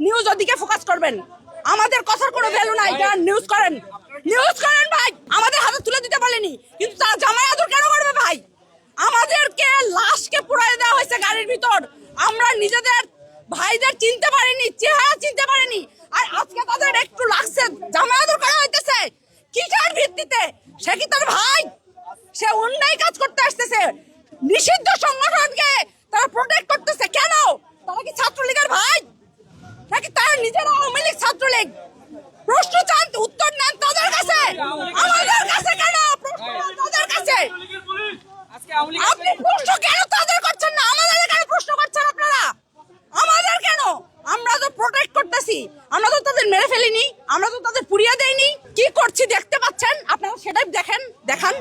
News ওদিকে focus করবেন। আমাদের কথার কোনো ভ্যালু নাই নিউজ করেন। নিউজ করেন ভাই, আমাদের হাতে তুলে দিতে পারেনি কিন্তু তারা জামাই আদর কেন করবে ভাই? আমাদেরকে লাশকে পুরাই দেওয়া হয়েছে গাড়ির ভিতর। আমরা নিজেদের ভাইদের চিনতে পারিনি, চেহারা চিনতে পারিনি। আর আজকে তাদের একটু লাগছে, জামাই আদর করা হইতেছে। কিসের ভিত্তিতে? সে কি তার ভাই? সে অন্যায় কাজ করতে আসতেছে। নিষিদ্ধ সংগঠনকে তারা প্রোটেক্ট করতেছে। কেন? তারা কি ছাত্রলীগের ভাই? আমরা তো তাদের মেরে ফেলিনি আমরা তো তাদের পুড়িয়ে দেইনি। কি করছি দেখতে পাচ্ছেন? আপনারা সেটাই দেখেন দেখান।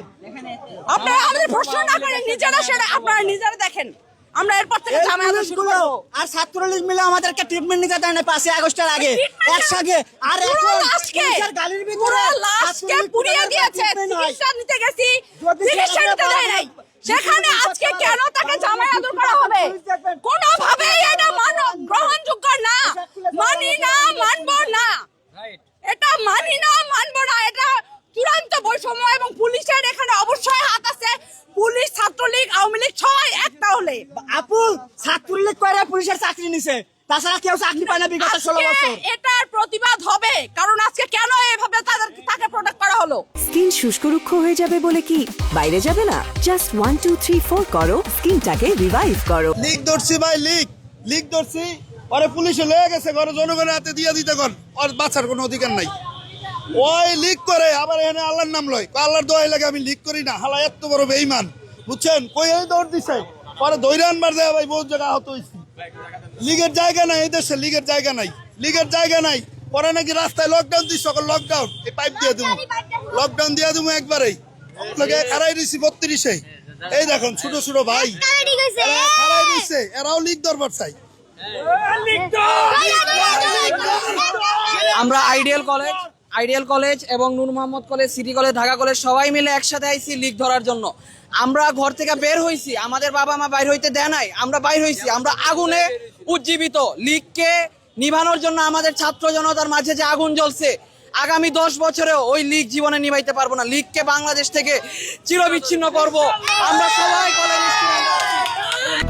আপনারা আমাদের প্রশ্ন না করেন নিজেরা সেটা আপনারা নিজেরা দেখেন। আমরা এরপর থেকে ঝামেলা শুরু করব। আর ছাত্রলীগ মিলে আমাদেরকে ট্রিটমেন্ট নিতে দেয় না পাঁচই আগস্টের আগে। একসাথে আর এখন পুলিশের গাড়ির ভিতরে লাশকে পুড়িয়ে দিয়েছে চিকিৎসা নিতে গেছি চিকিৎসা নিতে দেয় নাই। সেখানে আজকে কেন তাকে জামাই আদর করা হবে? কোনোভাবে এবং পুলিশের এখানে অবশ্যই হাত আছে। পুলিশ ছাত্রলীগ আওয়ামী লীগ ছয় এক তাহলে আপু ছাত্রলীগ করে পুলিশের চাকরি নিছে। তাছাড়া কেউ চাকরি পায় না বিগত ষোলো বছর। এটার প্রতিবাদ হবে কারণ আজকে কেন এভাবে তাদের তাকে প্রোটেক্ট করা হলো? স্কিন শুষ্ক রুক্ষ হয়ে যাবে বলে কি? বাইরে যাবে না? Just one two three four করো। স্কিনটাকে রিভাইভ করো। লিক ধরছি ভাই লিক লিক ধরছি। পরে পুলিশে লয়ে গেছে ঘরে জনগণের হাতে দিয়ে দিতে কর। ওর বাঁচার কোনো অধিকার নাই। ওই লিক করে আবার এখানে আল্লাহর নাম লয়। আল্লাহর দোয়াই লাগে আমি লিক করি না হালা এত বড় বেইমান বুঝছেন? কই এই দৌড় দিছে? পরে দৈরা আনবার দেয় ভাই বহুত জায়গা আহত হয়েছি লিগের জায়গা নাই এই দেশে লিগের জায়গা নাই। লিগের জায়গা নাই। পরে নাকি রাস্তায় লকডাউন দিস সকল লকডাউন এই পাইপ দিয়ে দেবো লকডাউন দিয়ে দেবো একবারেই। লোকে খারাই দিছি বত্রিশে। এই দেখুন ছোট ছোট ভাই। খারাই দিছে। এরাও লিগ দরবার চাই আমরা আইডিয়াল কলেজ আইডিয়াল কলেজ এবং Noor Mohammad college, city college, Dhaka college, সবাই মিলে একসাথে আইছি লিগ ধরার জন্য। আমরা ঘর থেকে বের হইছি, আমাদের বাবা মা বাইর হইতে দেয় নাই, আমরা বাইর হইছি, আমরা আগুনে উজ্জীবিত। লিগকে নিভানোর জন্য আমাদের ছাত্র জনতার মাঝে যে আগুন জ্বলছে, আগামী দশ বছরেও ওই লিগ জীবনে নিভাইতে পারব না। লিগকে বাংলাদেশ থেকে চিরবিচ্ছিন্ন করব। আমরা সবাই কলেজে